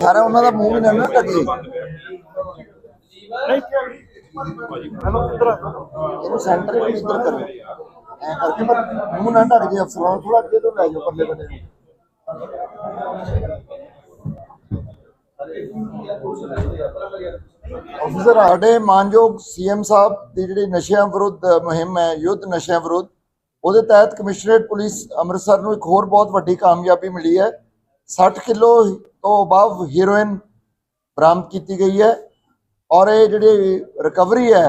ਸਾਰਾ ਉਹਨਾਂ ਦਾ ਮੂੰਹ ਵੀ ਨਾ ਨਾ ਢੱਕੇ ਇਹਨੂੰ ਸੈਂਟਰ ਵੀ ਇੱਧਰ ਕਰੋ। ਐ ਕਰਕੇ ਪਰ ਮੂੰਹ ਨਾ ਢੱਕ ਜੇ ਅਫਸਰਾਂ ਨੂੰ ਥੋੜਾ ਅੱਗੇ ਤੋਂ ਲੈ ਜਾਓ ਪਰਲੇ ਬੰਨੇ ਨੂੰ। ਅਫਸਰ ਸਾਡੇ ਮਾਨਯੋਗ ਸੀਐਮ ਸਾਹਿਬ ਦੀ ਜਿਹੜੀ ਨਸ਼ਿਆਂ ਵਿਰੁੱਧ ਮੁਹਿੰਮ ਹੈ, ਯੁੱਧ ਨਸ਼ਿਆਂ ਵਿਰੁੱਧ, ਉਹਦੇ ਤਹਿਤ ਕਮਿਸ਼ਨਰੇਟ ਪੁਲਿਸ ਅੰਮ੍ਰਿਤਸਰ ਨੂੰ ਇੱਕ ਹੋਰ ਬਹੁਤ ਵੱਡੀ ਕਾਮਯਾਬੀ ਮਿਲੀ ਹੈ। 60 ਕਿਲੋ ਤੋਂ ਅਬਵ ਹੀਰੋਇਨ ਬਰਾਮਦ ਕੀਤੀ ਗਈ ਹੈ ਔਰ ਇਹ ਜਿਹੜੀ ਰਿਕਵਰੀ ਹੈ,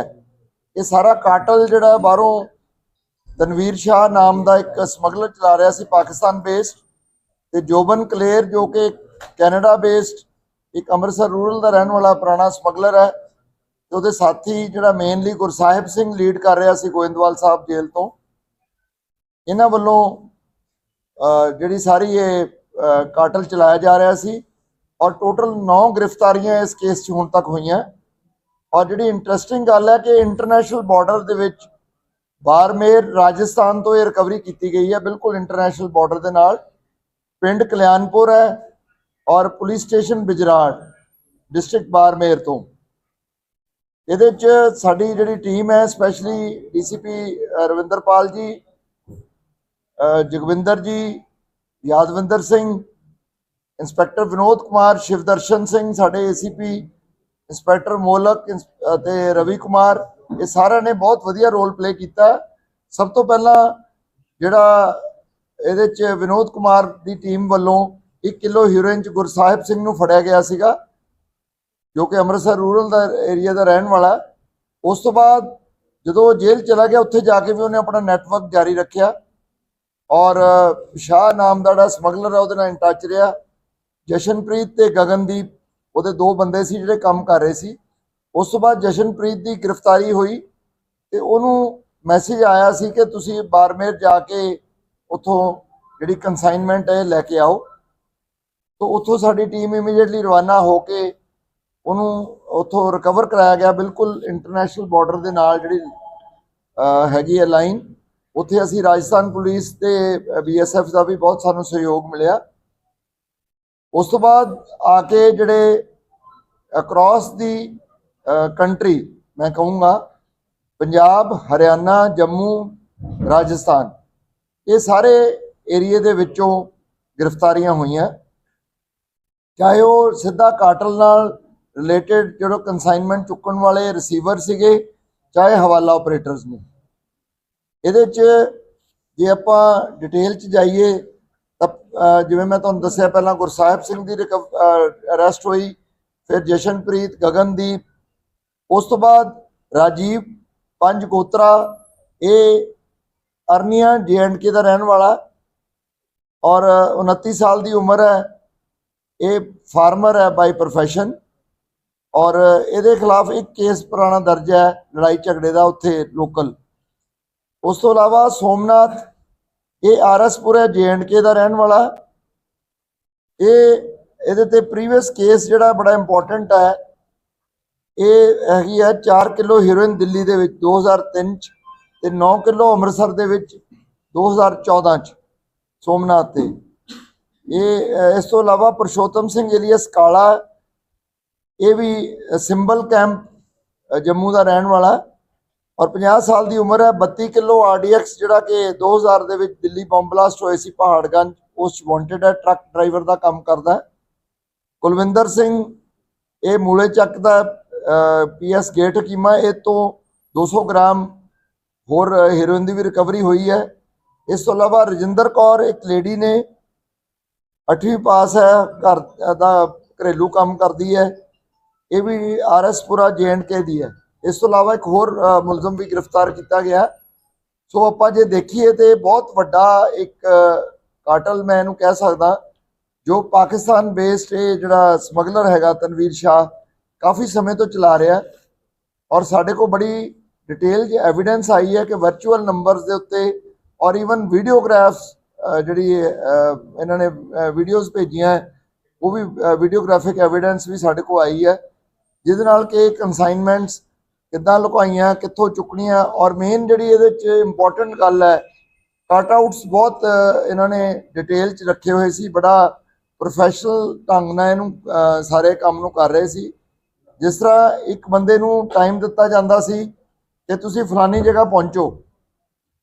ਇਹ ਸਾਰਾ ਕਾਟਲ ਜਿਹੜਾ ਬਾਹਰੋਂ ਤਨਵੀਰ ਸ਼ਾਹ ਨਾਮ ਦਾ ਇੱਕ ਸਮਗਲਰ ਚਲਾ ਰਿਹਾ ਸੀ ਪਾਕਿਸਤਾਨ ਬੇਸਡ ਤੇ ਜੋਬਨ ਕਲੇਰ ਜੋ ਕਿ ਕੈਨੇਡਾ ਬੇਸਡ ਇੱਕ ਅੰਮ੍ਰਿਤਸਰ ਰੂਰਲ ਦਾ ਰਹਿਣ ਵਾਲਾ ਪੁਰਾਣਾ ਸਮਗਲਰ ਹੈ ਤੇ ਉਹਦੇ ਸਾਥੀ ਜਿਹੜਾ ਮੇਨਲੀ ਗੁਰਸਾਹਿਬ ਸਿੰਘ ਲੀਡ ਕਰ ਰਿਹਾ ਸੀ ਗੋਇੰਦਵਾਲ ਸਾਹਿਬ ਜੇਲ੍ਹ ਤੋਂ। ਇਹਨਾਂ ਵੱਲੋਂ ਜਿਹੜੀ ਸਾਰੀ ਇਹ ਕਾਟਲ ਚਲਾਇਆ ਜਾ ਰਿਹਾ ਸੀ ਔਰ ਟੋਟਲ 9 ਗ੍ਰਿਫਤਾਰੀਆਂ ਇਸ ਕੇਸ 'ਚ ਹੁਣ ਤੱਕ ਹੋਈਆਂ। ਔਰ ਜਿਹੜੀ ਇੰਟਰਸਟਿੰਗ ਗੱਲ ਹੈ ਕਿ ਇੰਟਰਨੈਸ਼ਨਲ ਬਾਰਡਰ ਦੇ ਵਿੱਚ ਬਾਰਮੇਰ ਰਾਜਸਥਾਨ ਤੋਂ ਇਹ ਰਿਕਵਰੀ ਕੀਤੀ ਗਈ ਹੈ, ਬਿਲਕੁਲ ਇੰਟਰਨੈਸ਼ਨਲ ਬਾਰਡਰ ਦੇ ਨਾਲ। ਪਿੰਡ ਕਲਿਆਣਪੁਰ ਹੈ ਔਰ police station Bijrar, district Barmer ਤੋਂ। ਇਹਦੇ 'ਚ ਸਾਡੀ ਜਿਹੜੀ ਟੀਮ ਹੈ specially DCP Ravinderpal ji Jagwinder ji, Yadvinder Singh, inspector Vinod Kumar, Shivdarshan Singh, ਸਾਡੇ ਏਸੀਪੀ ਇੰਸਪੈਕਟਰ ਮੋਲਕ, ਇੰਸ- ਅਤੇ ਰਵੀ ਕੁਮਾਰ, ਇਹ ਸਾਰਿਆਂ ਨੇ ਬਹੁਤ ਵਧੀਆ ਰੋਲ ਪਲੇ ਕੀਤਾ। ਸਭ ਤੋਂ ਪਹਿਲਾਂ ਜਿਹੜਾ ਇਹਦੇ ਚ ਵਿਨੋਦ ਕੁਮਾਰ ਦੀ ਟੀਮ ਵੱਲੋਂ 1 ਕਿਲੋ ਹੀਰੋਇਨ ਚ ਗੁਰਸਾਹਿਬ ਸਿੰਘ ਨੂੰ ਫੜਿਆ ਗਿਆ ਸੀਗਾ, ਜੋ ਕਿ ਅੰਮ੍ਰਿਤਸਰ ਰੂਰਲ ਦਾ ਏਰੀਆ ਦਾ ਰਹਿਣ ਵਾਲਾ। ਉਸ ਤੋਂ ਬਾਅਦ ਜਦੋਂ ਉਹ ਜੇਲ੍ਹ ਚਲਾ ਗਿਆ, ਉੱਥੇ ਜਾ ਕੇ ਵੀ ਉਹਨੇ ਆਪਣਾ ਨੈਟਵਰਕ ਜਾਰੀ ਰੱਖਿਆ। ਔਰ ਸ਼ਾਹ ਨਾਮ ਦਾ ਜਿਹੜਾ ਸਮਗਲਰ ਆ, ਉਹਦੇ ਨਾਲ ਇਨ ਟੱਚ ਰਿਹਾ। ਜਸ਼ਨਪ੍ਰੀਤ ਤੇ ਗਗਨਦੀਪ, ਉਹਦੇ ਦੋ ਬੰਦੇ ਸੀ ਜਿਹੜੇ ਕੰਮ ਕਰ ਰਹੇ ਸੀ। ਉਸ ਤੋਂ ਬਾਅਦ ਜਸ਼ਨਪ੍ਰੀਤ ਦੀ ਗ੍ਰਿਫਤਾਰੀ ਹੋਈ ਤੇ ਉਹਨੂੰ ਮੈਸੇਜ ਆਇਆ ਸੀ ਕਿ ਤੁਸੀਂ ਬਾਰਮੇਰ ਜਾ ਕੇ ਉੱਥੋਂ ਜਿਹੜੀ ਕਨਸਾਈਨਮੈਂਟ ਹੈ ਲੈ ਕੇ ਆਓ। ਤੋਂ ਉੱਥੋਂ ਸਾਡੀ ਟੀਮ ਇਮੀਡੀਏਟਲੀ ਰਵਾਨਾ ਹੋ ਕੇ ਉਹਨੂੰ ਉੱਥੋਂ ਰਿਕਵਰ ਕਰਾਇਆ ਗਿਆ। ਬਿਲਕੁਲ ਇੰਟਰਨੈਸ਼ਨਲ ਬਾਰਡਰ ਦੇ ਨਾਲ ਜਿਹੜੀ ਹੈਗੀ ਹੈ ਲਾਈਨ ਉੱਥੇ ਅਸੀਂ ਰਾਜਸਥਾਨ ਪੁਲਿਸ ਤੇ ਬੀਐਸਐਫ ਦਾ ਵੀ ਬਹੁਤ ਸਾਨੂੰ ਸਹਿਯੋਗ ਮਿਲਿਆ। ਉਸ ਤੋਂ ਬਾਅਦ ਆ ਕੇ ਜਿਹੜੇ ਅਕ੍ਰੋਸ ਦੀ ਕੰਟਰੀ ਮੈਂ ਕਹੂੰਗਾ ਪੰਜਾਬ, ਹਰਿਆਣਾ, ਜੰਮੂ, ਰਾਜਸਥਾਨ, ਇਹ ਸਾਰੇ ਏਰੀਏ ਦੇ ਵਿੱਚੋਂ ਗ੍ਰਿਫਤਾਰੀਆਂ ਹੋਈਆਂ। ਚਾਹੇ ਉਹ ਸਿੱਧਾ ਕਾਟਲ ਨਾਲ ਰਿਲੇਟਡ ਜਿਹੜਾ ਕਨਸਾਈਨਮੈਂਟ ਚੁੱਕਣ ਵਾਲੇ ਰਿਸੀਵਰ ਸੀਗੇ, ਚਾਹੇ ਹਵਾਲਾ ਆਪਰੇਟਰਸ ਨੇ। ਇਹਦੇ 'ਚ ਜੇ ਆਪਾਂ ਡਿਟੇਲ 'ਚ ਜਾਈਏ, ਤਾਂ ਜਿਵੇਂ ਮੈਂ ਤੁਹਾਨੂੰ ਦੱਸਿਆ ਪਹਿਲਾਂ ਗੁਰਸਾਹਿਬ ਸਿੰਘ ਦੀ ਅਰੈਸਟ ਹੋਈ, ਫਿਰ ਜਸ਼ਨਪ੍ਰੀਤ, ਗਗਨਦੀਪ, ਉਸ ਤੋਂ ਬਾਅਦ ਰਾਜੀਵ, ਪੰਜ ਗੋਤਰਾ, ਇਹ ਅਰਨੀਆ ਕੇ ਦਾ ਰਹਿਣ ਵਾਲਾ, ਔਰ 29 ਸਾਲ ਦੀ ਉਮਰ ਹੈ। ਇਹ ਫਾਰਮਰ ਹੈ ਬਾਈ ਪ੍ਰੋਫੈਸ਼ਨ ਔਰ ਇਹਦੇ ਖਿਲਾਫ ਇੱਕ ਕੇਸ ਪੁਰਾਣਾ ਦਰਜ ਹੈ ਲੜਾਈ ਝਗੜੇ ਦਾ ਉੱਥੇ ਲੋਕਲ ਉਸ ਤੋਂ ਇਲਾਵਾ ਸੋਮਨਾਥ, ਇਹ ਆਰਐਸਪੁਰ ਹੈ ਕੇ ਦਾ ਰਹਿਣ ਵਾਲਾ। ਇਹ, ਇਹਦੇ ਤੇ ਪ੍ਰੀਵੀਅਸ ਕੇਸ ਜਿਹੜਾ ਬੜਾ ਇੰਪੋਰਟੈਂਟ ਹੈ, ਇਹ ਹੈਗੀ ਹੈ 4 ਕਿਲੋ ਹੀਰੋਇਨ ਦਿੱਲੀ ਦੇ ਵਿੱਚ 2003 ਚ ਤੇ 9 ਕਿਲੋ ਅੰਮ੍ਰਿਤਸਰ ਦੇ ਵਿੱਚ 2014 ਚ, ਸੋਮਨਾਥ ਤੇ। ਇਹ ਇਸ ਤੋਂ ਇਲਾਵਾ ਪਰਸ਼ੋਤਮ ਸਿੰਘ ਏਲੀਅਸ ਕਾਲਾ, ਇਹ ਵੀ ਸਿੰਬਲ ਕੈਂਪ ਜੰਮੂ ਦਾ ਰਹਿਣ ਵਾਲਾ ਔਰ 50 ਸਾਲ ਦੀ ਉਮਰ ਹੈ 32 ਕਿਲੋ ਆਰਡੀਐਕਸ ਜਿਹੜਾ ਕਿ 2000 ਦੇ ਵਿੱਚ ਦਿੱਲੀ ਬੰਬ ਬਲਾਸਟ ਹੋਏ ਸੀ ਪਹਾੜਗੰਜ, ਉਸ 'ਚ ਵਾਂਟਡ ਹੈ ਟਰੱਕ ਡਰਾਈਵਰ ਦਾ ਕੰਮ ਕਰਦਾ ਹੈ। ਕੁਲਵਿੰਦਰ ਸਿੰਘ, ਇਹ ਮੂਲੇ ਚੱਕ ਦਾ ਪੀਐਸ ਗੇਟ ਹਕੀਮਾ ਇਹ ਤੋਂ 200 ਗ੍ਰਾਮ ਹੋਰ ਹੀਰੋਇਨ ਦੀ ਵੀ ਰਿਕਵਰੀ ਹੋਈ ਹੈ। ਇਸ ਤੋਂ ਇਲਾਵਾ ਰਜਿੰਦਰ ਕੌਰ, ਇੱਕ ਲੇਡੀ ਨੇ 8ਵੀਂ ਪਾਸ ਹੈ, ਘਰ ਦਾ ਘਰੇਲੂ ਕੰਮ ਕਰਦੀ ਹੈ। ਇਹ ਵੀ ਆਰਐਸਪੁਰਾ ਕੇ ਦੀ ਹੈ। ਇਸ ਤੋਂ ਇਲਾਵਾ ਇੱਕ ਹੋਰ ਮੁਲਜ਼ਮ ਵੀ ਗ੍ਰਿਫਤਾਰ ਕੀਤਾ ਗਿਆ। ਸੋ ਆਪਾਂ ਜੇ ਦੇਖੀਏ ਤੇ ਬਹੁਤ ਵੱਡਾ ਇੱਕ ਕਾਟਲ ਮੈਂ ਇਹਨੂੰ ਕਹਿ ਸਕਦਾ, ਜੋ ਪਾਕਿਸਤਾਨ ਬੇਸਡ ਇਹ ਜਿਹੜਾ ਸਮਗਲਰ ਹੈਗਾ ਤਨਵੀਰ ਸ਼ਾਹ, ਕਾਫੀ ਸਮੇਂ ਤੋਂ ਚਲਾ ਰਿਹਾ। ਔਰ ਸਾਡੇ ਕੋਲ ਬੜੀ ਡਿਟੇਲ ਜੀ ਐਵੀਡੈਂਸ ਆਈ ਹੈ ਕਿ ਵਰਚੁਅਲ ਨੰਬਰਸ ਦੇ ਉੱਤੇ ਔਰ ਈਵਨ ਵੀਡੀਓਗ੍ਰਾਫਸ ਜਿਹੜੀ ਇਹਨਾਂ ਨੇ ਵੀਡੀਓਜ਼ ਭੇਜੀਆਂ, ਉਹ ਵੀ ਵੀਡੀਓਗ੍ਰਾਫਿਕ ਐਵੀਡੈਂਸ ਵੀ ਸਾਡੇ ਕੋਲ ਆਈ ਹੈ, ਜਿਹਦੇ ਨਾਲ ਕਿ ਕਨਸਾਈਨਮੈਂਟਸ ਕਿੱਦਾਂ ਲੁਕਾਈਆਂ, ਕਿੱਥੋਂ ਚੁੱਕਣੀਆਂ, ਔਰ ਮੇਨ ਜਿਹੜੀ ਇਹਦੇ ਚ ਇੰਪੋਰਟੈਂਟ ਗੱਲ ਹੈ ਕੱਟ ਆਊਟਸ ਬਹੁਤ ਇਹਨਾਂ ਨੇ ਡਿਟੇਲ ਚ ਰੱਖੇ ਹੋਏ ਸੀ, ਬੜਾ ਪ੍ਰੋਫੈਸ਼ਨਲ ਢੰਗ ਨਾਲ ਇਹਨੂੰ ਸਾਰੇ ਕੰਮ ਨੂੰ ਕਰ ਰਹੇ ਸੀ। ਜਿਸ ਤਰ੍ਹਾਂ ਇੱਕ ਬੰਦੇ ਨੂੰ ਟਾਈਮ ਦਿੱਤਾ ਜਾਂਦਾ ਸੀ ਕਿ ਤੁਸੀਂ ਫਲਾਨੀ ਜਗ੍ਹਾ ਪਹੁੰਚੋ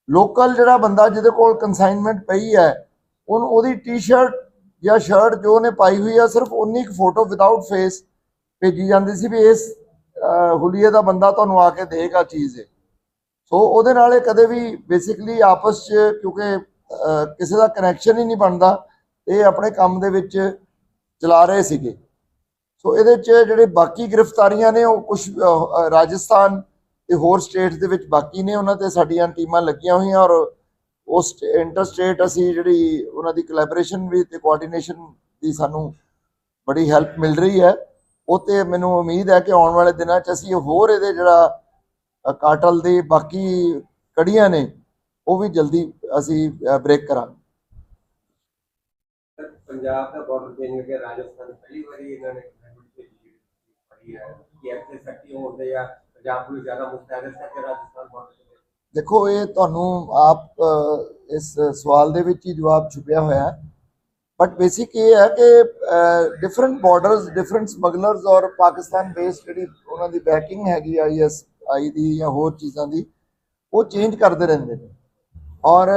ਲੋਕਲ ਜਿਹੜਾ ਬੰਦਾ ਜਿਹਦੇ ਕੋਲ ਕਨਸਾਈਨਮੈਂਟ ਪਈ ਹੈ, ਉਹਨੂੰ, ਉਹਦੀ ਟੀ-ਸ਼ਰਟ ਜਾਂ ਸ਼ਰਟ ਜੋ ਉਹਨੇ ਪਾਈ ਹੋਈ ਆ, ਸਿਰਫ ਉਨੀ ਕੁ ਫੋਟੋ ਵਿਦਆਊਟ ਫੇਸ ਭੇਜੀ ਜਾਂਦੀ ਸੀ ਵੀ ਇਸ ਹੁਲੀਏ ਦਾ ਬੰਦਾ ਤੁਹਾਨੂੰ ਆ ਕੇ ਦੇਗਾ ਚੀਜ਼। ਹੈ ਸੋ ਉਹਦੇ ਨਾਲ ਇਹ ਕਦੇ ਵੀ ਬੇਸਿਕਲੀ ਆਪਸ ਚ ਕਿਉਂਕਿ ਕਿਸੇ ਦਾ ਕਨੈਕਸ਼ਨ ਹੀ ਨਹੀਂ ਬਣਦਾ, ਇਹ ਆਪਣੇ ਕੰਮ ਦੇ ਵਿੱਚ ਚਲਾ ਰਹੇ ਸੀਗੇ। ਸੋ ਇਹਦੇ ਚ ਜਿਹੜੇ ਬਾਕੀ ਗ੍ਰਿਫਤਾਰੀਆਂ ਨੇ ਉਹ ਕੁਝ ਰਾਜਸਥਾਨ ਤੇ ਹੋਰ ਸਟੇਟਸ ਦੇ ਵਿੱਚ ਬਾਕੀ ਨੇ, ਉਹਨਾਂ ਤੇ ਸਾਡੀਆਂ ਟੀਮਾਂ ਲੱਗੀਆਂ ਹੋਈਆਂ ਔਰ ਉਸ ਇੰਟਰ ਸਟੇਟ ਅਸੀਂ ਜਿਹੜੀ ਉਹਨਾਂ ਦੀ ਕੋਲੈਬੋਰੇਸ਼ਨ ਵੀ ਤੇ ਕੋਆਰਡੀਨੇਸ਼ਨ ਦੀ ਸਾਨੂੰ ਬੜੀ ਹੈਲਪ ਮਿਲ ਰਹੀ ਹੈ। ਉਹ ਤੇ ਮੈਨੂੰ ਉਮੀਦ ਹੈ ਕਿ ਆਉਣ ਵਾਲੇ ਦਿਨਾਂ 'ਚ ਅਸੀਂ ਹੋਰ ਇਹਦੇ ਜਿਹੜਾ ਕਾਟਲ ਦੇ ਬਾਕੀ ਕੜੀਆਂ ਨੇ, ਉਹ ਵੀ ਜਲਦੀ ਅਸੀਂ ਬ੍ਰੇਕ ਕਰਾਂਗੇ। ਪੰਜਾਬ ਦਾ ਬਾਰਡਰ ਚੇਂਜ ਕਰਕੇ ਰਾਜਸਥਾਨ ਪਹਿਲੀ ਵਾਰੀ ਇਹਨਾਂ ਨੇ ਕਮੈਂਟ ਭੇਜੀ ਹੈ, ਕਿ ਐਕਸੇ ਸੈਕਟਰੀ ਹੋਣਦੇ ਆ? ਪੰਜਾਬ ਪੁਲਿਸ ਜ਼ਿਆਦਾ ਮੁਸਤੈਦ ਹੈ ਕਿ ਰਾਜਸਥਾਨ ਬਾਰਡਰ ਦੇਖੋ, ਇਹ ਤੁਹਾਨੂੰ ਆਪ ਇਸ ਸਵਾਲ ਦੇ ਵਿੱਚ ਹੀ ਜਵਾਬ ਛੁਪਿਆ ਹੋਇਆ ਹੈ। ਬਟ ਬੇਸਿਕ ਇਹ ਹੈ ਕਿ ਡਿਫਰੈਂਟ ਬਾਰਡਰਸ ਡਿਫਰੈਂਟ ਸਮਗਲਰਸ ਔਰ ਪਾਕਿਸਤਾਨ ਬੇਸਡ ਜਿਹੜੀ ਉਹਨਾਂ ਦੀ ਬੈਕਿੰਗ ਹੈਗੀ ਆਈਐਸ ਆਈ ਦੀ ਜਾਂ ਹੋਰ ਚੀਜ਼ਾਂ ਦੀ, ਉਹ ਚੇਂਜ ਕਰਦੇ ਰਹਿੰਦੇ ਨੇ। ਔਰ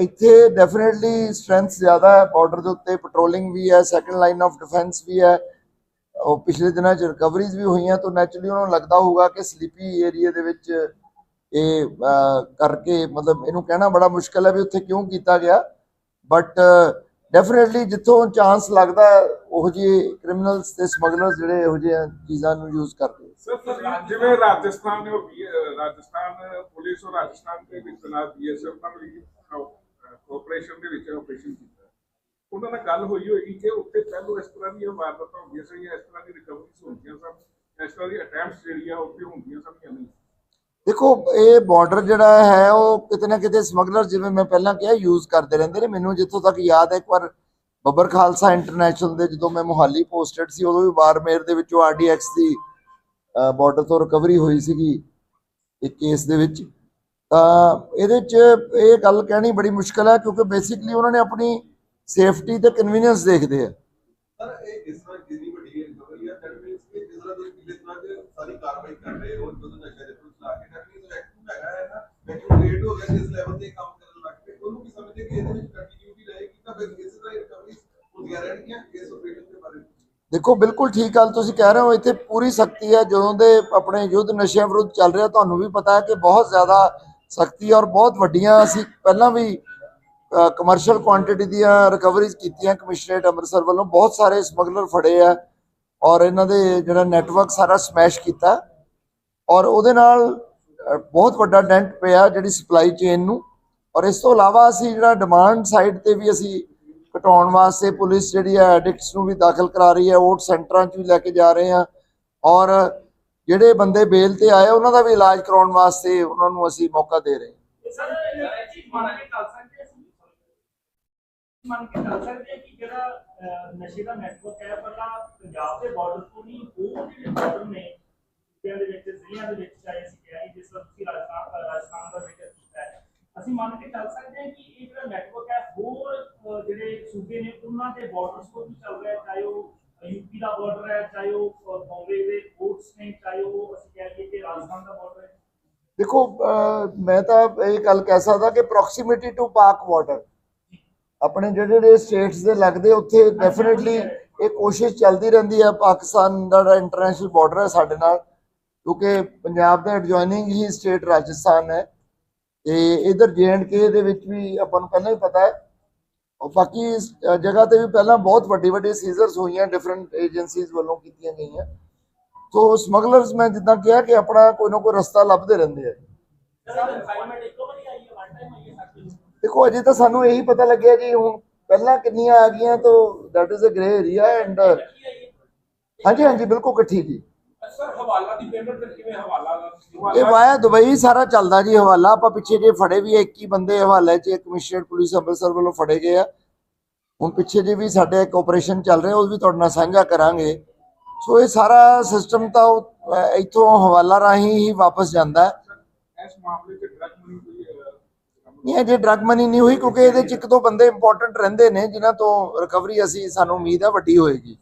ਇੱਥੇ ਡੈਫੀਨਿਟਲੀ ਸਟਰੈਂਥ ਜ਼ਿਆਦਾ ਹੈ ਬਾਰਡਰ ਦੇ ਉੱਤੇ ਪੈਟਰੋਲਿੰਗ ਵੀ ਹੈ ਸੈਕੰਡ ਲਾਈਨ ਆਫ ਡਿਫੈਂਸ ਵੀ ਹੈ। ਉਹ ਪਿਛਲੇ ਦਿਨਾਂ 'ਚ ਰਿਕਵਰੀਜ਼ ਵੀ ਹੋਈਆਂ ਤਾਂ ਨੈਚੁਰਲੀ ਉਹਨਾਂ ਨੂੰ ਲੱਗਦਾ ਹੋਊਗਾ ਕਿ ਸਲੀਪੀ ਏਰੀਆ ਦੇ ਵਿੱਚ ਇਹ ਕਰਕੇ ਮਤਲਬ ਇਹਨੂੰ ਕਹਿਣਾ ਬੜਾ ਮੁਸ਼ਕਲ ਹੈ ਵੀ ਉੱਥੇ ਕਿਉਂ ਕੀਤਾ ਗਿਆ। ਬਟ ਡੈਫੀਨਿਟਲੀ ਜਿੱਥੋਂ ਚਾਂਸ ਲੱਗਦਾ, ਉਹ ਉਹੋ ਜਿਹੇ ਕ੍ਰਿਮੀਨਲਸ ਤੇ ਸਮਗਲਰਸ ਜਿਹੜੇ ਇਹੋ ਜਿਹੇ ਚੀਜ਼ਾਂ ਨੂੰ ਯੂਜ਼ ਕਰਦੇ। ਸਰ ਜਿਵੇਂ ਰਾਜਸਥਾਨ ਰਾਜਸਥਾਨ ਪੁਲਿਸ ਔਰ ਰਾਜਸਥਾਨ ਦੇ ਵਿੱਚ ਤਨਾਤ ਬੀਐਸਐਫ ਨਾਲ ਕੋਆਪਰੇਸ਼ਨ ਦੇ ਵਿੱਚ ਆਪਰੇਸ਼ਨ ਉਹਨਾਂ ਨਾਲ ਗੱਲ ਹੋਈ ਹੋਈ ਕਿ ਉੱਥੇ ਪਹਿਲੋਂ ਇਸ ਤਰ੍ਹਾਂ ਦੀਆਂ ਵਾਰਦਾਤਾਂ ਹੁੰਦੀਆਂ ਸੀ ਇਸ ਤਰ੍ਹਾਂ ਦੀ ਰਿਕਵਰੀਜ਼ ਹੁੰਦੀਆਂ ਸਨ ਇਸ ਤਰ੍ਹਾਂ ਦੀ ਅਟੈਂਪਟਸ ਜਿਹੜੀਆਂ ਉੱਥੇ ਹੁੰਦੀਆਂ ਸਨ ਜਾਂ ਨਹੀਂ? ਦੇਖੋ, ਇਹ ਬਾਰਡਰ ਜਿਹੜਾ ਹੈ, ਉਹ ਕਿਤੇ ਨਾ ਕਿਤੇ ਸਮਗਲਰ ਜਿਵੇਂ ਮੈਂ ਪਹਿਲਾਂ ਕਿਹਾ ਯੂਜ਼ ਕਰਦੇ ਰਹਿੰਦੇ ਨੇ। ਮੈਨੂੰ ਜਿੱਥੋਂ ਤੱਕ ਯਾਦ ਹੈ, ਇੱਕ ਵਾਰ ਬੱਬਰ ਖਾਲਸਾ ਇੰਟਰਨੈਸ਼ਨਲ ਦੇ ਜਦੋਂ ਮੈਂ ਮੁਹਾਲੀ ਪੋਸਟਡ ਸੀ, ਉਦੋਂ ਵੀ ਬਾਰਮੇਰ ਦੇ ਵਿੱਚੋਂ ਆਰਡੀਐਕਸ ਦੀ ਬਾਰਡਰ ਤੋਂ ਰਿਕਵਰੀ ਹੋਈ ਸੀਗੀ, ਇੱਕ ਕੇਸ ਦੇ ਵਿੱਚ। ਤਾਂ ਇਹਦੇ 'ਚ ਇਹ ਗੱਲ ਕਹਿਣੀ ਬੜੀ ਮੁਸ਼ਕਲ ਹੈ, ਕਿਉਂਕਿ ਬੇਸਿਕਲੀ ਉਹਨਾਂ ਨੇ ਆਪਣੀ ਸੇਫਟੀ ਤੇ ਕਨਵੀਨੀਅੰਸ ਦੇਖਦੇ ਆ। ਸਰ ਇਹ ਇਸ ਤਰ੍ਹਾਂ ਜਿੰਨੀ ਵੱਡੀ ਰਿਕਵਰੀ ਹੈ ਦੈਟ ਮੀਨਸ ਕਿ ਜਿਸ ਤਰ੍ਹਾਂ ਤੁਸੀਂ ਪਿਛਲੇ ਤਰ੍ਹਾਂ ਚ ਸਾਰੀ ਕਾਰਵਾਈ ਕਰ ਰਹੇ ਹੋ ਜਦੋਂ ਨਸ਼ਾ ਦੇ ਪੁਲਿਸ ਲਾ ਕੇ ਦੈਟ ਮੀਨਸ ਐਕਟਿਵ ਹੈਗਾ ਹੈ ਨਾ? ਐਕਟਿਵ ਰੇਟ ਹੋ ਗਿਆ ਜਿਸ ਲੈਵਲ ਤੇ ਕੰਮ ਕਰਨ ਲੱਗ ਪਏ ਉਹਨੂੰ ਕੀ ਸਮਝਦੇ ਕਿ ਇਹਦੇ ਵਿੱਚ ਕੰਟੀਨਿਊਟੀ ਰਹੇਗੀ? ਤਾਂ ਫਿਰ ਇਸੇ ਤਰ੍ਹਾਂ ਰਿਕਵਰੀ ਹੁੰਦੀਆਂ ਰਹਿਣਗੀਆਂ ਇਸ ਆਪਰੇਸ਼ਨ ਦੇ ਬਾਰੇ। ਦੇਖੋ ਬਿਲਕੁਲ ਠੀਕ ਗੱਲ ਤੁਸੀਂ ਕਹਿ ਰਹੇ ਹੋ ਇੱਥੇ ਪੂਰੀ ਸਖਤੀ ਹੈ। ਜਦੋਂ ਦੇ ਆਪਣੇ ਯੁੱਧ ਨਸ਼ਿਆਂ ਵਿਰੁੱਧ ਚੱਲ ਰਿਹਾ ਤੁਹਾਨੂੰ ਵੀ ਪਤਾ ਹੈ ਕਿ ਬਹੁਤ ਜ਼ਿਆਦਾ ਸਖਤੀ ਔਰ ਬਹੁਤ ਵੱਡੀਆਂ ਅਸੀਂ ਪਹਿਲਾਂ ਵੀ ਕਮਰਸ਼ੀਅਲ ਕੁਆਂਟੀਟੀ ਦੀਆਂ ਰਿਕਵਰੀਜ਼ ਕੀਤੀਆਂ ਕਮਿਸ਼ਨਰੇਟ ਅੰਮ੍ਰਿਤਸਰ ਵੱਲੋਂ। ਬਹੁਤ ਸਾਰੇ ਸਮਗਲਰ ਫੜੇ ਆ ਔਰ ਇਹਨਾਂ ਦੇ ਜਿਹੜਾ ਨੈਟਵਰਕ ਸਾਰਾ ਸਮੈਸ਼ ਕੀਤਾ। ਔਰ ਉਹਦੇ ਨਾਲ ਬਹੁਤ ਵੱਡਾ ਡੈਂਟ ਪਿਆ ਜਿਹੜੀ ਸਪਲਾਈ ਚੇਨ ਨੂੰ। ਔਰ ਇਸ ਤੋਂ ਇਲਾਵਾ ਅਸੀਂ ਜਿਹੜਾ ਡਿਮਾਂਡ ਸਾਈਡ ਤੇ ਵੀ ਅਸੀਂ ਘਟਾਉਣ ਵਾਸਤੇ ਪੁਲਿਸ ਜਿਹੜੀ ਹੈ ਐਡਿਕਟਸ ਨੂੰ ਵੀ ਦਾਖਲ ਕਰਾ ਰਹੀ ਹੈ ਓਟ ਸੈਂਟਰਾਂ 'ਚ ਵੀ ਲੈ ਕੇ ਜਾ ਰਹੇ ਆ। ਔਰ ਜਿਹੜੇ ਬੰਦੇ ਬੇਲ ਤੇ ਆਏ, ਉਹਨਾਂ ਦਾ ਵੀ ਇਲਾਜ ਕਰਾਉਣ ਵਾਸਤੇ ਉਹਨਾਂ ਨੂੰ ਅਸੀਂ ਮੌਕਾ ਦੇ ਰਹੇ ਹਾਂ। ਸਰ, ਇਹ ਚੀਜ਼ ਮੰਨ ਕੇ ਮੰਨ ਕੇ ਚੱਲ ਸਕਦੇ ਹਾਂ ਕਿ ਜਿਹੜਾ ਅਹ, ਨਸ਼ੇ ਦਾ ਨੈਟਵਰਕ ਹੈ ਪਹਿਲਾਂ ਪੰਜਾਬ ਦੇ ਬਾਰਡਰ ਤੋਂ ਨਹੀਂ ਹੋਰ ਜਿਹੜੇ ਬਾਰਡਰ ਨੇ ਸੂਬਿਆਂ ਦੇ ਵਿੱਚ ਜ਼ਿਲ੍ਹਿਆਂ ਦੇ ਵਿੱਚ ਚਾਹੇ ਅਸੀਂ ਕਿਹਾ ਜਿਸ ਤਰ੍ਹਾਂ ਤੁਸੀਂ ਰਾਜਸਥਾਨ ਰਾਜਸਥਾਨ ਦਾ ਜ਼ਿਕਰ ਕੀਤਾ ਹੈ ਅਸੀਂ ਮੰਨ ਕੇ ਚੱਲ ਸਕਦੇ ਹਾਂ ਕਿ ਇਹ ਜਿਹੜਾ ਨੈਟਵਰਕ ਹੈ ਹੋਰ ਅਹ, ਜਿਹੜੇ ਸੂਬੇ ਨੇ ਉਹਨਾਂ ਦੇ ਬਾਰਡਰਸ ਤੋਂ ਵੀ ਚੱਲ ਰਿਹਾ ਹੈ, ਚਾਹੇ ਉਹ ਯੂਪੀ ਦਾ ਬਾਰਡਰ ਹੈ ਚਾਹੇ ਉਹ ਅਹ, ਬੰਬੇ ਦੇ ਕੋਰਟਸ ਨੇ ਚਾਹੇ ਉਹ ਅਸੀਂ ਕਹਿ ਲਈਏ ਕਿ ਰਾਜਸਥਾਨ ਦਾ ਬਾਰਡਰ ਹੈ ਦੇਖੋ ਅਹ, ਮੈਂ ਤਾਂ ਇਹ ਗੱਲ ਕਹਿ ਸਕਦਾ ਕਿ ਪ੍ਰੋਕਸੀਮਿਟੀ ਟੂ ਪਾਕ ਬਾਰਡਰ ਆਪਣੇ ਜਿਹੜੇ ਜਿਹੜੇ ਸਟੇਟਸ ਦੇ ਲੱਗਦੇ, ਉੱਥੇ ਡੈਫੀਨਿਟਲੀ ਇਹ ਕੋਸ਼ਿਸ਼ ਚੱਲਦੀ ਰਹਿੰਦੀ ਹੈ, ਪਾਕਿਸਤਾਨ ਦਾ ਜਿਹੜਾ ਇੰਟਰਨੈਸ਼ਨਲ ਬਾਰਡਰ ਹੈ ਸਾਡੇ ਨਾਲ, ਕਿਉਂਕਿ ਪੰਜਾਬ ਦੇ ਐਡਜੋਇਨਿੰਗ ਹੀ ਸਟੇਟ ਰਾਜਸਥਾਨ ਹੈ। ਤੇ ਇਧਰ ਕੇ ਦੇ ਵਿੱਚ ਵੀ ਆਪਾਂ ਨੂੰ ਪਹਿਲਾਂ ਹੀ ਪਤਾ ਹੈ, ਔਰ ਬਾਕੀ ਜਗ੍ਹਾ ਤੇ ਵੀ ਪਹਿਲਾਂ ਬਹੁਤ ਵੱਡੀ ਵੱਡੀ ਸੀਜ਼ਰਸ ਹੋਈਆਂ ਡਿਫਰੈਂਟ ਏਜੰਸੀਜ਼ ਵੱਲੋਂ ਕੀਤੀਆਂ ਗਈਆਂ। ਸੋ ਸਮਗਲਰਸ ਮੈਂ ਜਿੱਦਾਂ ਕਿਹਾ ਕਿ ਆਪਣਾ ਕੋਈ ਨਾ ਕੋਈ ਰਸਤਾ ਲੱਭਦੇ ਰਹਿੰਦੇ ਆ ਸਰ ਅਸਾਈਨਮੈਂਟ ਇੱਕੋ ਵਾਰੀ ਆਈ ਹੈ ਵਨ ਟਾਈਮ ਆਈ ਹੈ ਸਾਡੇ ਦੇਖੋ ਅਜੇ ਤਾਂ ਸਾਨੂੰ ਇਹੀ ਪਤਾ ਲੱਗਿਆ ਜੀ ਹੁਣ ਪਹਿਲਾਂ ਕਿੰਨੀਆਂ ਆ ਗਈਆਂ ਤਾਂ that is a grey area and ਹਾਂਜੀ ਹਾਂਜੀ ਬਿਲਕੁਲ ਇਕੱਠੀ ਜੀ। ਇਹ ਵਾਇਆ ਦੁਬਈ ਸਾਰਾ ਚੱਲਦਾ ਜੀ ਹਵਾਲਾ। ਆਪਾਂ ਪਿੱਛੇ ਜੇ ਫੜੇ ਵੀ ਆ, 21 ਬੰਦੇ ਹਵਾਲੇ 'ਚ ਕਮਿਸ਼ਨਰੇਟ ਪੁਲਿਸ ਅੰਮ੍ਰਿਤਸਰ ਵੱਲੋਂ ਫੜੇ ਗਏ ਆ। ਹੁਣ ਪਿੱਛੇ ਜੇ ਵੀ ਸਾਡੇ ਇੱਕ ਆਪਰੇਸ਼ਨ ਚੱਲ ਰਿਹਾ ਉਹ ਵੀ ਤੁਹਾਡੇ ਨਾਲ ਸਾਂਝਾ ਕਰਾਂਗੇ। ਸੋ ਇਹ ਸਾਰਾ ਸਿਸਟਮ ਤਾਂ ਇੱਥੋਂ ਹਵਾਲਾ ਰਾਹੀਂ ਹੀ ਵਾਪਸ ਜਾਂਦਾ। ਹੈ ਇਸ ਮਾਮਲੇ 'ਚ ਡਰਗ ਮਨੀ ਨਹੀਂ ਅਜੇ ਡਰਗ ਮਨੀ ਨਹੀਂ ਹੋਈ, ਕਿਉਂਕਿ ਇਹਦੇ ਚ ਇੱਕ ਦੋ ਬੰਦੇ ਇੰਪੋਰਟੈਂਟ ਰਹਿੰਦੇ ਨੇ, ਜਿਨ੍ਹਾਂ ਤੋਂ ਰਿਕਵਰੀ ਅਸੀਂ, ਸਾਨੂੰ ਉਮੀਦ ਹੈ ਵੱਡੀ ਹੋਏਗੀ।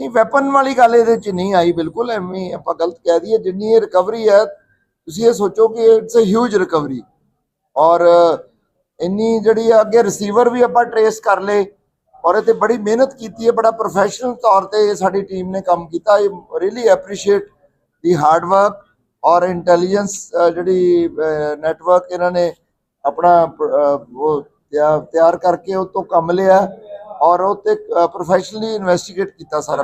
ਨਹੀਂ ਵੈਪਨ ਵਾਲੀ ਗੱਲ ਇਹਦੇ ਚ ਨਹੀਂ ਆਈ, ਬਿਲਕੁਲ ਐਵੇਂ ਆਪਾਂ ਗਲਤ ਕਹਿ ਦਈਏ, ਜਿੰਨੀ ਇਹ ਰਿਕਵਰੀ ਹੈ, ਤੁਸੀਂ ਇਹ ਸੋਚੋ ਕਿ ਇਟਸ ਅ ਹਿਊਜ ਰਿਕਵਰੀ ਔਰ ਇੰਨੀ ਜਿਹੜੀ ਅੱਗੇ ਰਿਸੀਵਰ ਵੀ ਆਪਾਂ ਟਰੇਸ ਕਰ ਲਏ, ਔਰ ਇਹ ਤੇ ਬੜੀ ਮਿਹਨਤ ਕੀਤੀ ਹੈ, ਬੜਾ ਪ੍ਰੋਫੈਸ਼ਨਲ ਤੌਰ ਤੇ ਸਾਡੀ ਟੀਮ ਨੇ ਕੰਮ ਕੀਤਾ I really appreciate the hard work ਔਰ ਇੰਟੈਲੀਜੈਂਸ ਜਿਹੜੀ ਨੈਟਵਰਕ ਇਹਨਾਂ ਨੇ ਆਪਣਾ ਉਹ ਤਿਆ- ਤਿਆਰ ਕਰਕੇ ਉਹ ਤੋਂ ਕੰਮ ਲਿਆ ਔਰ ਉਹ ਤੇ ਪ੍ਰੋਫੈਸ਼ਨਲੀ ਇਨਵੈਸਟੀਗੇਟ ਕੀਤਾ ਸਾਰਾ।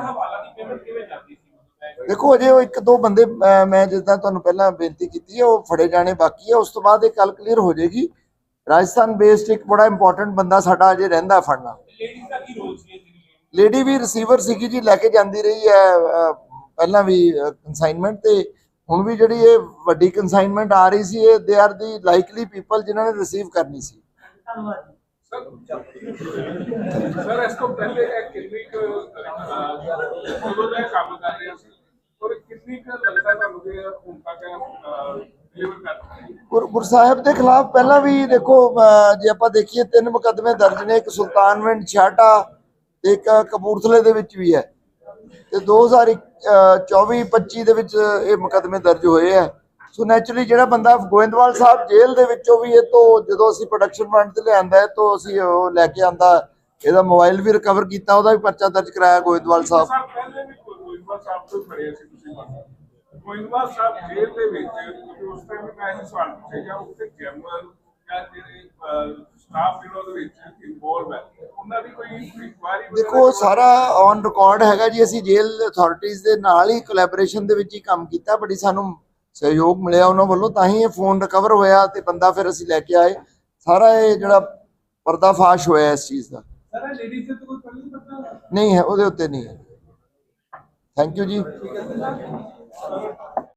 ਦੇਖੋ ਅਜੇ ਉਹ ਇੱਕ ਦੋ ਬੰਦੇ ਮੈਂ ਜਿੱਦਾਂ ਤੁਹਾਨੂੰ ਪਹਿਲਾਂ ਬੇਨਤੀ ਕੀਤੀ ਹੈ ਉਹ ਫੜੇ ਜਾਣੇ ਬਾਕੀ ਹੈ ਉਸ ਤੋਂ ਬਾਅਦ ਇਹ ਕੱਲ ਕਲੀਅਰ ਹੋ ਜਾਏਗੀ। ਰਾਜਸਥਾਨ ਬੇਸਡ ਇੱਕ ਬੜਾ ਇੰਪੋਰਟੈਂਟ ਬੰਦਾ ਸਾਡਾ ਅਜੇ ਰਹਿੰਦਾ ਫੜਨਾ। ਲੇਡੀ ਵੀ ਰਿਸੀਵਰ ਸੀਗੀ ਜੀ ਲੈ ਕੇ ਜਾਂਦੀ ਰਹੀ ਹੈ ਪਹਿਲਾਂ ਵੀ ਕਨਸਾਈਨਮੈਂਟ ਤੇ ਹੁਣ ਵੀ ਜਿਹੜੀ ਇਹ ਵੱਡੀ ਕਨਸਾਈਨਮੈਂਟ ਆ ਰਹੀ ਸੀ ਇਹ they are the likely people ਜਿਨ੍ਹਾਂ ਨੇ ਰਿਸੀਵ ਕਰਨੀ ਸੀ। ਧੰਨਵਾਦ ਜੀ ਸਰ ਸਰ ਇਸ ਤੋਂ ਪਹਿਲੇ ਇਹ ਕਿੰਨੀ ਕੁ ਅਹ, ਉਦੋਂ ਦਾ ਇਹ ਕੰਮ ਕਰ ਰਿਹਾ ਸੀ ਔਰ ਕਿੰਨੀ ਕੁ ਲੱਗਦਾ ਤੁਹਾਨੂੰ ਕਿ ਹੁਣ ਤੱਕ ਡਿਲੀਵਰ ਕਰ ਦਿੱਤੀ ਗੁਰ ਸਾਹਿਬ ਦੇ ਖਿਲਾਫ ਪਹਿਲਾਂ ਵੀ ਦੇਖੋ ਜੇ ਆਪਾਂ ਦੇਖੀਏ ਤਿੰਨ ਮੁਕੱਦਮੇ ਦਰਜ ਨੇ ਇੱਕ ਸੁਲਤਾਨਵਿੰਡ ਛਾਟਾ ਇੱਕ ਕਪੂਰਥਲੇ ਦੇ ਵਿੱਚ ਵੀ ਹੈ। ਤੇ 2024 25 ਦੇ ਵਿੱਚ ਇਹ ਮੁਕੱਦਮੇ ਦਰਜ ਹੋਏ ਆ। ਸੋ ਨੈਚੁਰਲੀ ਜਿਹੜਾ ਬੰਦਾ ਗੋਇੰਦਵਾਲ ਸਾਹਿਬ ਜੇਲ੍ਹ ਦੇ ਵਿੱਚੋਂ ਵੀ ਇਹ ਤੋਂ ਜਦੋਂ ਅਸੀਂ ਪ੍ਰੋਡਕਸ਼ਨ ਫੰਡ ਤੇ ਲਿਆਂਦਾ ਹੈ, ਤੋਂ ਅਸੀਂ ਉਹ ਲੈ ਕੇ ਆਂਦਾ, ਇਹਦਾ ਮੋਬਾਈਲ ਵੀ ਰਿਕਵਰ ਕੀਤਾ, ਉਹਦਾ ਵੀ ਪਰਚਾ ਦਰਜ ਕਰਾਇਆ ਗੋਇੰਦਵਾਲ ਸਾਹਿਬ। ਸਾਹਿਬ ਪਹਿਲੇ ਵੀ ਗੋਇੰਦਵਾਲ ਸਾਹਿਬ ਤੋਂ ਫੜਿਆ ਸੀ ਤੁਸੀਂ ਗੋਇੰਦਵਾਲ ਸਾਹਿਬ ਜੇਲ੍ਹ ਦੇ ਵਿੱਚ ਕਿਉਂਕਿ ਉਸ ਟਾਈਮ ਮੈਂ ਇਹ ਸਵਾਲ ਪੁੱਛਿਆ, ਜਾਂ ਉੱਥੇ ਜਨਰਲ ਜਾਂ ਜਿਹੜੇ ਸਟਾਫ ਜਿਹੜਾ ਉਹਦੇ ਵਿੱਚ ਇਨਵੋਲਵ ਹੈ? ਉਹਨਾਂ ਦੀ ਕੋਈ ਇਨਕੁਆਇਰੀ ਦੇਖੋ ਸਾਰਾ ਔਨ ਰਿਕਾਰਡ ਹੈਗਾ ਜੀ ਅਸੀਂ ਜੇਲ੍ਹ ਅਥਾਰਟੀਆਂ ਦੇ ਨਾਲ ਹੀ ਕੋਲੈਬੋਰੇਸ਼ਨ ਦੇ ਵਿੱਚ ਹੀ ਕੰਮ ਕੀਤਾ ਬੜੀ ਸਾਨੂੰ ਸਹਿਯੋਗ ਮਿਲਿਆ ਉਹਨਾਂ ਵੱਲੋਂ ਤਾਂ ਹੀ ਇਹ ਫੋਨ ਰਿਕਵਰ ਹੋਇਆ ਤੇ ਬੰਦਾ ਫਿਰ ਅਸੀਂ ਲੈ ਕੇ ਆਏ। ਸਾਰਾ ਇਹ ਜਿਹੜਾ ਪਰਦਾਫਾਸ਼ ਹੋਇਆ ਇਸ ਚੀਜ਼ ਦਾ। ਸਰ ਲੇਡੀਜ਼ ਤੇ ਕੋਈ ਪਹਿਲੇ ਪਤਾ ਨਹੀਂ ਹੈ ਉਹਦੇ ਉੱਤੇ ਨਹੀਂ ਹੈ। ਥੈਂਕ ਯੂ ਜੀ।